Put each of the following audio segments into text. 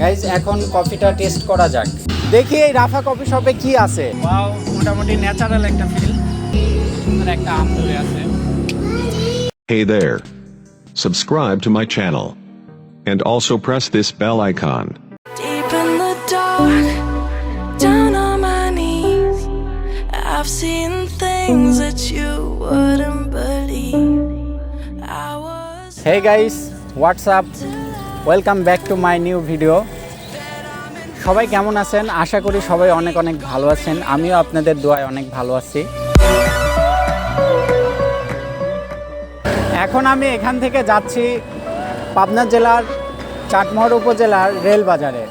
Guys এখন কফিটা test করা যাক দেখি এই রাফা কফি শপে কি আছে ওয়াও মোটামুটি ন্যাচারাল একটা ফিল একটা আম ধরে আছে Hey there. Subscribe to my channel. And also press this bell icon. Deep in the dark, down on my knees, I've seen things that you wouldn't believe. I was hey guys WhatsApp welcome back to my new video সবাই কেমন আছেন? আশা করি সবাই অনেক অনেক ভালো আছেন। আমিও আপনাদের দোয়ায় অনেক ভালো আছি। এখন আমি এখান থেকে যাচ্ছি পাবনা জেলার চাটমোহর উপজেলার রেল বাজারে.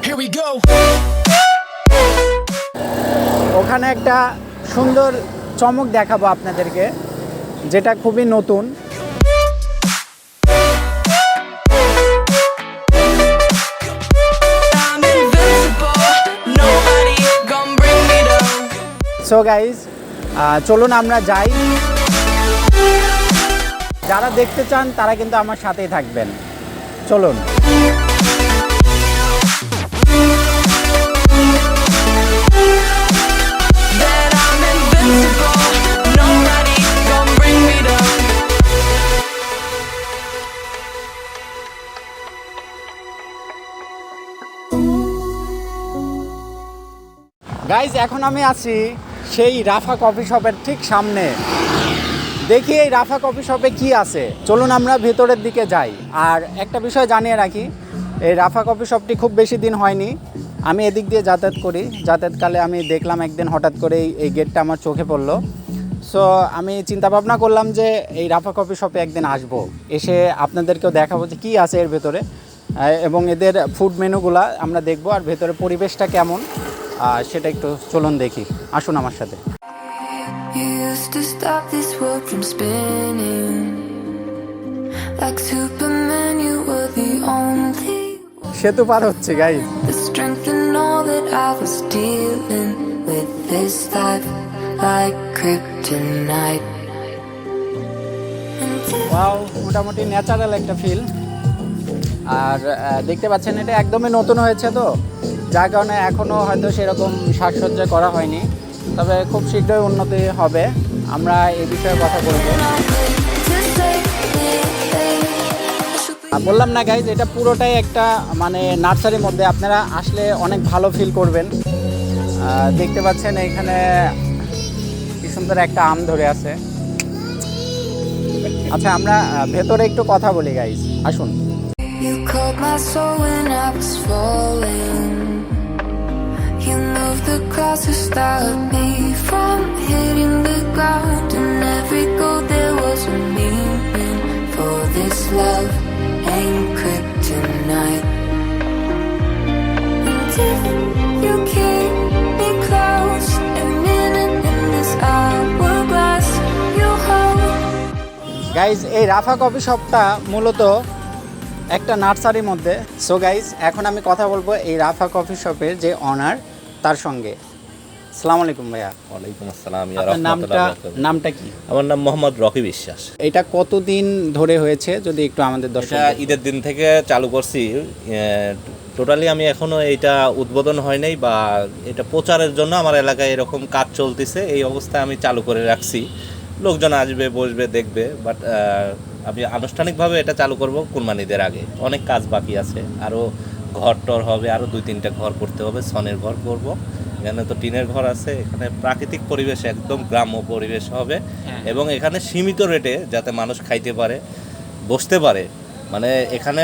ওখানে একটা সুন্দর চমক দেখাবো আপনাদেরকে যেটা খুবই নতুন। সো গাইজ চলুন আমরা যাই। যারা দেখতে চান তারা কিন্তু আমার সাথেই থাকবেন। চলুন. গাইজ এখন আমি আছি সেই রাফা কফি শপের ঠিক সামনে। দেখি এই রাফা কফি শপে কি আছে। চলুন আমরা ভেতরের দিকে যাই। আর একটা বিষয় জানিয়ে রাখি, এই রাফা কফি শপটি খুব বেশি দিন হয়নি। আমি এদিক দিয়ে যাতায়াত করি। যাতায়াতকালে আমি দেখলাম একদিন হঠাৎ করে এই- গেটটা আমার চোখে পড়ল। সো আমি চিন্তা ভাবনা করলাম যে এই রাফা কফি শপে একদিন আসব। এসে আপনাদেরকেও দেখাবো যে কী আছে এর ভেতরে। এবং এদের ফুড মেনুগুলা আমরা দেখব। আর ভেতরে পরিবেশটা কেমন। আর সেটা একটু চলুন দেখি। আসুন আমার সাথে। সে তো পার হচ্ছে গাই মোটামুটি ন্যাচারাল একটা ফিল আর দেখতে পাচ্ছেন এটা একদমই নতুন হয়েছে তো। যার কারণে এখনও হয়তো সেরকম সাজসজ্জা করা হয়নি। তবে খুব শীঘ্রই উন্নতি হবে। আমরা এই বিষয়ে কথা বলব। বললাম না গাইজ এটা পুরোটাই একটা মানে নার্সারির মধ্যে। আপনারা আসলে অনেক ভালো ফিল করবেন। দেখতে পাচ্ছেন এখানে কি সুন্দর একটা আম ধরে আছে। আচ্ছা আমরা ভেতরে একটু কথা বলি গাইজ আসুন। You called my soul when I was falling. You moved the cross to stop me from hitting the ground. And every goal there was a meaning. For this love ain't kryptonite. And if you keep me close, a minute in this hourglass, you hold. Guys এই রাফা coffee শপটা মূলত একটা নার্সারির মধ্যে। So guys এখন আমি কথা বলব এই রাফা কফি শপের যে অনার তার সঙ্গে। সালাম আলাইকুম ভাইয়া। ওয়ালাইকুম আসসালাম নামটা নামটা কি? আমার নাম মোহাম্মদ রকি বিশ্বাস। এটা কতদিন ধরে হয়েছে? যদি একটু আমাদের দর্শক ঈদের দিন থেকে চালু করছি। টোটালি আমি এখনও এটা উদ্বোধন হয় নাই বা এটা প্রচারের জন্য আমার এলাকায় এরকম কাজ চলতেছে। এই অবস্থায় আমি চালু করে রাখছি। লোকজন আসবে বসবে দেখবে বাট আমি আনুষ্ঠানিকভাবে এটা চালু করব কুরবানিদের আগে। অনেক কাজ বাকি আছে। আরও ঘর টর হবে আরও দুই তিনটা ঘর করতে হবে সনের ঘর করব। এখানে তো টিনের ঘর আছে এখানে প্রাকৃতিক পরিবেশ একদম গ্রাম্য পরিবেশ হবে। এবং এখানে সীমিত রেটে যাতে মানুষ খাইতে পারে বসতে পারে। মানে এখানে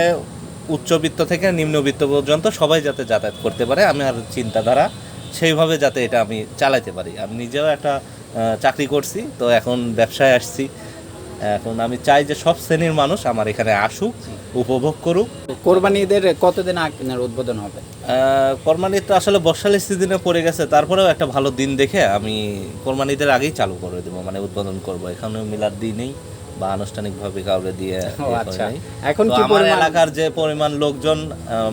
উচ্চবিত্ত থেকে নিম্নবিত্ত পর্যন্ত সবাই যাতে যাতায়াত করতে পারে। আমি আর চিন্তাধারা সেইভাবে যাতে এটা আমি চালাতে পারি। আমি নিজেও একটা চাকরি করছি তো এখন ব্যবসায় আসছি। এখন আমি চাই যে সব শ্রেণির মানুষ আমার এখানে আসুক উপভোগ করুক। কোরবানি ঈদের কতদিন আগের উদ্বোধন হবে? কোরবানি তো আসলে বর্ষালের সিজনে পড়ে গেছে তারপরেও একটা ভালো দিন দেখে আমি কোরবানিদের আগেই চালু করে দেবো মানে উদ্বোধন করব। এখানে মিলার দিনেই বা আনুষ্ঠানিকভাবে কাউকে দিয়ে আচ্ছা। এখন কি আমার এলাকার যে পরিমাণ লোকজন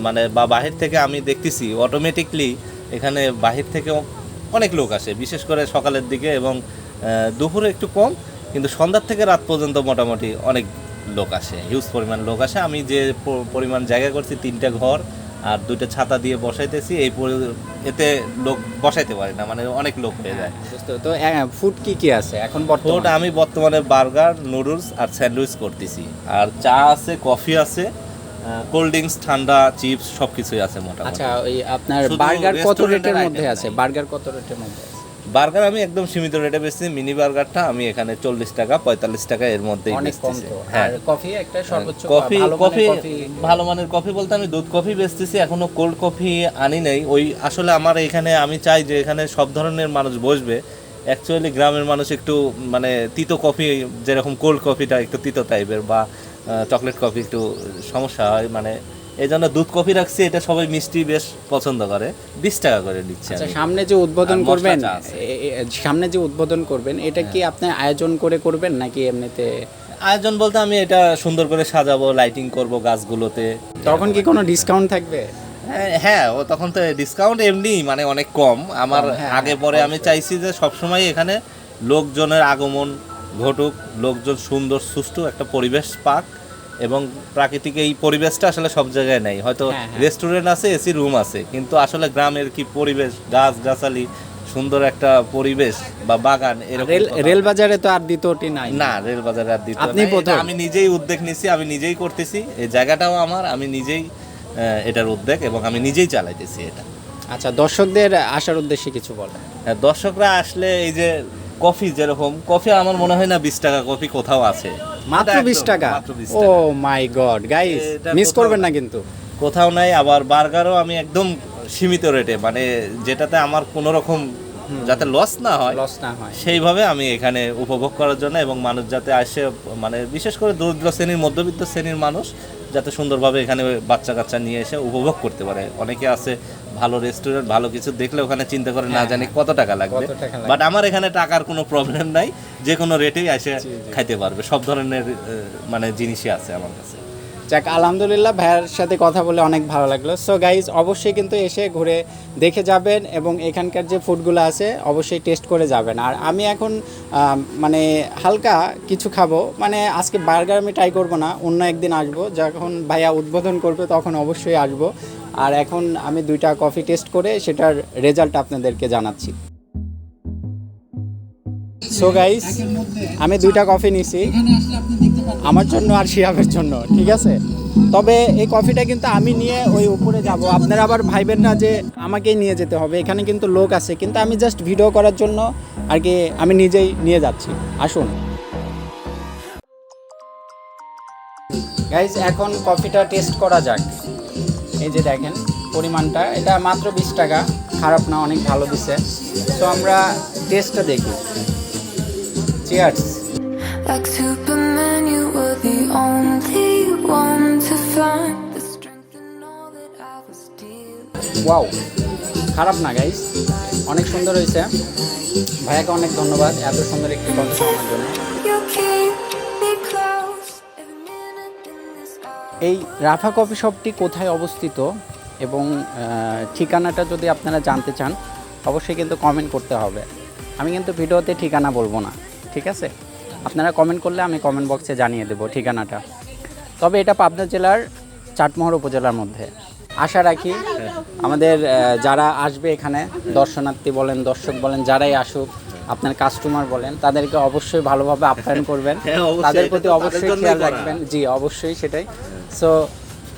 মানে বা বাহির থেকে আমি দেখতেছি অটোমেটিকলি এখানে বাহির থেকে অনেক লোক আসে বিশেষ করে সকালের দিকে এবং দুপুরে একটু কম কিন্তু সন্ধ্যার থেকে রাত পর্যন্ত মোটামুটি অনেক লোক আসে হিউজ পরিমাণ লোক আসে। আমি যে পরিমাণ জায়গা করছি তিনটা ঘর আর দুইটা ছাতা দিয়ে বসাইতেছি এই এতে লোক বসাইতে পারি না মানে অনেক লোক হয়ে যায়। তো ফুড কি কি আছে এখন ফুড আমি বর্তমানে বার্গার নুডলস আর স্যান্ডউইচ করতেছি। আর চা আছে কফি আছে কোল্ড ড্রিঙ্কস ঠান্ডা চিপস সবকিছুই আছে মোটামুটি। আচ্ছা ওই আপনার বার্গার কত রেটের মধ্যে আছে? বার্গার কত রেটের মধ্যে? বার্গার আমি একদম সীমিত রেটে বেচছি মিনি বার্গারটা আমি এখানে চল্লিশ টাকা পঁয়তাল্লিশ টাকা এর মধ্যেই বেচতেছি। তো। হ্যাঁ। কফি একটা সর্বোচ্চ কফি কফি কফি। ভালো মানের কফি বলতে আমি দুধ কফি বেচতেছি এখনও কোল্ড কফি আনি নাই। ওই আসলে আমার এখানে আমি চাই যে এখানে সব ধরনের মানুষ বসবে। অ্যাকচুয়ালি গ্রামের মানুষ একটু মানে তিতো কফি যেরকম কোল্ড কফিটা একটু তিতো টাইপের বা চকলেট কফি একটু সমস্যা হয় মানে এই জন্য দুধ কফি রাখছি এটা সবাই মিষ্টি বেশ পছন্দ করে। বিশ টাকা করে দিচ্ছি আচ্ছা। সামনে যে উদ্বোধন করবেন সামনে যে উদ্বোধন করবেন এটা কি আপনি আয়োজন করে করবেন নাকি এমনিতে? আয়োজন বলতে আমি এটা সুন্দর করে সাজাবো লাইটিং করব গাছগুলোতে। তখন কি কোনো ডিসকাউন্ট থাকবে? হ্যাঁ, হ্যাঁ ও তখন তো ডিসকাউন্ট এমনি মানে অনেক কম। আমার হ্যাঁ, আগে হ্যাঁ, পরে আমি চাইছি যে সবসময় এখানে লোকজনের আগমন ঘটুক লোকজন সুন্দর সুষ্ঠু একটা পরিবেশ পাক। এবং প্রাকৃতিক এই পরিবেশটা আসলে সব জায়গায় নেই। হয়তো হ্যাঁ, হ্যাঁ। রেস্টুরেন্ট আছে এসি রুম আছে কিন্তু আসলে গ্রামের কি পরিবেশ গাছ গাছালি সুন্দর একটা পরিবেশ বা বাগান এরকম রেল বাজারে তো আর দ্বিতীয়টি নাই। না রেল বাজারে আর আপনি প্রথম। আমি নিজেই উদ্যোগ নিছি আমি নিজেই করতেছি। এই জায়গাটাও আমার আমি নিজেই এটার উদ্যোগ এবং আমি নিজেই চালাইতেছি এটা। আচ্ছা দর্শকদের আসার উদ্দেশ্যে কিছু বলেন। হ্যাঁ, দর্শকরা আসলে এই যে কফি যেরকম কফি আমার মনে হয় না বিশ টাকা কফি কোথাও আছে। মাত্র বিশ টাকা? Oh my god guys miss করবেন না কিন্তু। কোথাও নাই আবার বার্গারও আমি একদম সীমিত রেটে মানে যেটাতে আমার কোনো রকম যাতে লস না হয় লস না হয়। সেইভাবে আমি এখানে উপভোগ করার জন্য এবং মানুষ যাতে আসে মানে বিশেষ করে দরিদ্র শ্রেণির মধ্যবিত্ত শ্রেণির মানুষ যাতে সুন্দরভাবে এখানে বাচ্চা কাচ্চা নিয়ে এসে উপভোগ করতে পারে। অনেকে আছে ভালো রেস্টুরেন্ট ভালো কিছু দেখলে ওখানে চিন্তা করে না জানি কত টাকা লাগবে। কত টাকা লাগবে। বাট আমার এখানে টাকার কোনো প্রবলেম নাই। যে কোনো রেটেই এসে খাইতে পারবে। সব ধরনের মানে জিনিসই আছে আমার কাছে। যাক আলহামদুলিল্লাহ ভাইয়ের সাথে কথা বলে অনেক ভালো লাগল। সো গাইজ অবশ্যই কিন্তু এসে ঘুরে দেখে যাবেন এবং এখানকার যে ফুডগুলো আছে অবশ্যই টেস্ট করে যাবেন। আর আমি এখন মানে হালকা কিছু খাব। মানে আজকে বার্গার আমি ট্রাই করব না। অন্য একদিন আসব। যখন ভাইয়া উদ্বোধন করবে তখন অবশ্যই আসব। আর এখন আমি দুইটা কফি টেস্ট করে সেটার রেজাল্ট আপনাদেরকে জানাচ্ছি। সো গাইস আমি দুইটা কফি নিছি। আমার জন্য আর শিহাবের জন্য, ঠিক আছে? তবে এই কফিটা কিন্তু আমি নিয়ে ওই উপরে যাব। আপনারা আবার ভাইবেন না যে আমাকেই নিয়ে যেতে হবে, এখানে কিন্তু লোক আছে। কিন্তু আমি জাস্ট ভিডিও করার জন্য আর কি আমি নিজেই নিয়ে যাচ্ছি। আসুন। গাইজ এখন কফিটা টেস্ট করা যাক। এই যে দেখেন পরিমাণটা। এটা মাত্র বিশ টাকা। খারাপ না অনেক ভালো দিছে। তো আমরা টেস্টটা দেখি। চিয়ার্স. ওয়াও খারাপ না গাইস অনেক সুন্দর হয়েছে। ভাইয়াকে অনেক ধন্যবাদ। এত সুন্দর একটি গল্প জন্য। এই রাফা কফি শপটি কোথায় অবস্থিত এবং ঠিকানাটা যদি আপনারা জানতে চান অবশ্যই কিন্তু কমেন্ট করতে হবে। আমি কিন্তু ভিডিওতে ঠিকানা বলব না ঠিক আছে? আপনারা কমেন্ট করলে আমি কমেন্ট বক্সে জানিয়ে দেবো ঠিকানাটা। তবে এটা পাবনা জেলার চাটমোহর উপজেলার মধ্যে। আশা রাখি আমাদের যারা আসবে এখানে দর্শনার্থী বলেন দর্শক বলেন যারাই আসুক আপনার কাস্টমার বলেন তাদেরকে অবশ্যই ভালোভাবে আপ্যায়ন করবেন। হ্যাঁ, তাদের প্রতি অবশ্যই খেয়াল রাখবেন। জি অবশ্যই সেটাই। সো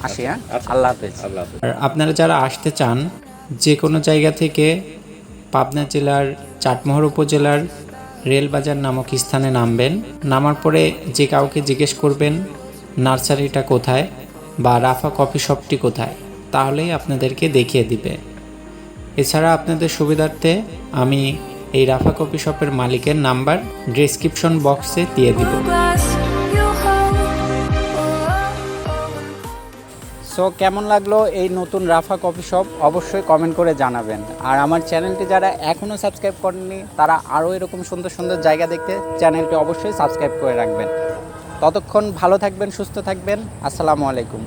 আসি হ্যাঁ? আল্লাহ হাফেজ। আল্লাহ হাফেজ। আর আপনারা যারা আসতে চান যে কোনো জায়গা থেকে পাবনা জেলার চাটমোহর উপজেলার রেলবাজার নামক স্থানে নামবেন। নামার পরে যে কাউকে জিজ্ঞেস করবেন নার্সারিটা কোথায় বা রাফা কফি শপটি কোথায় তাহলেই আপনাদেরকে দেখিয়ে দিবে। এছাড়া আপনাদের সুবিধার্থে আমি এই রাফা কফি শপের মালিকের নাম্বার ডেসক্রিপশন বক্সে দিয়ে দিব। সো কেমন লাগল এই নতুন রাফা কফি শপ? অবশ্যই কমেন্ট করে জানাবেন। আর আমার চ্যানেলটি যারা এখনও সাবস্ক্রাইব করেননি, তারা আরও এরকম সুন্দর সুন্দর জায়গা দেখতে চ্যানেলটি অবশ্যই সাবস্ক্রাইব করে রাখবেন। ততক্ষণ ভালো থাকবেন, সুস্থ থাকবেন। আসসালামু আলাইকুম।